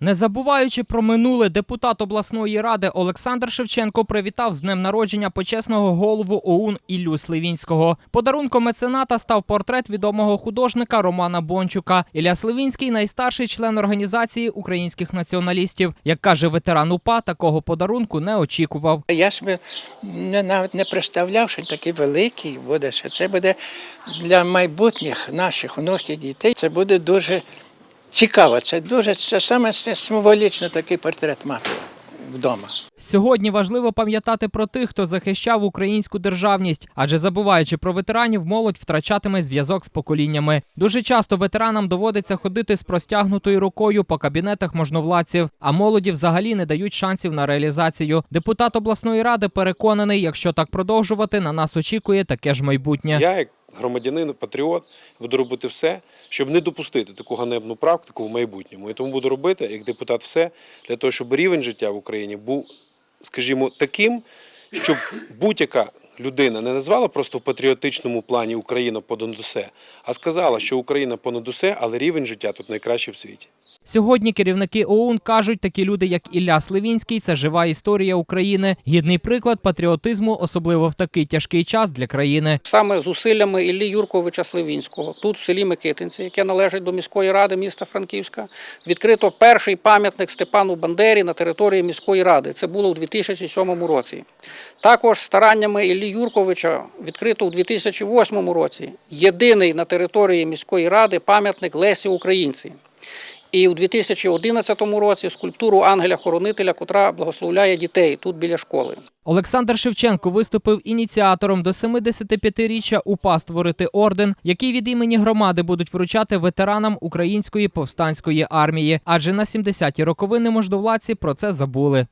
Не забуваючи про минуле, депутат обласної ради Олександр Шевченко привітав з днем народження почесного голову ОУН Іллю Сливінського. Подарунком мецената став портрет відомого художника Романа Бончука. Ілля Сливінський найстарший член організації українських націоналістів. Як каже ветеран УПА, такого подарунку не очікував. Я собі навіть не представляв, що такий великий буде, це буде для майбутніх наших онуків дітей. Це буде дуже цікаво. Це дуже це саме символічно такий портрет мати вдома. Сьогодні важливо пам'ятати про тих, хто захищав українську державність, адже забуваючи про ветеранів, молодь втрачатиме зв'язок з поколіннями. Дуже часто ветеранам доводиться ходити з простягнутою рукою по кабінетах можновладців, а молоді взагалі не дають шансів на реалізацію. Депутат обласної ради переконаний, якщо так продовжувати, на нас очікує таке ж майбутнє. Я, як громадянин, патріот, буду робити все, щоб не допустити таку ганебну практику в майбутньому. І тому буду робити, як депутат, все для того, щоб рівень життя в Україні був, скажімо, таким, щоб будь-яка людина не назвала просто в патріотичному плані Україна понад усе, а сказала, що Україна понад усе, але рівень життя тут найкращий в світі. Сьогодні керівники ОУН кажуть, такі люди, як Ілля Сливінський, це жива історія України, гідний приклад патріотизму, особливо в такий тяжкий час для країни. Саме зусиллями Іллі Юрковича Сливінського, тут в селі Микитинці, яке належить до міської ради міста Франківська, відкрито перший пам'ятник Степану Бандері на території міської ради. Це було у 2007 році. Також стараннями Іллі Юрковича відкрито у 2008 році єдиний на території міської ради пам'ятник Лесі Українці. І у 2011 році скульптуру ангеля-хоронителя, котра благословляє дітей тут біля школи. Олександр Шевченко виступив ініціатором до 75-річчя УПА створити орден, який від імені громади будуть вручати ветеранам української повстанської армії. Адже на 70-ті роковини можновладці про це забули.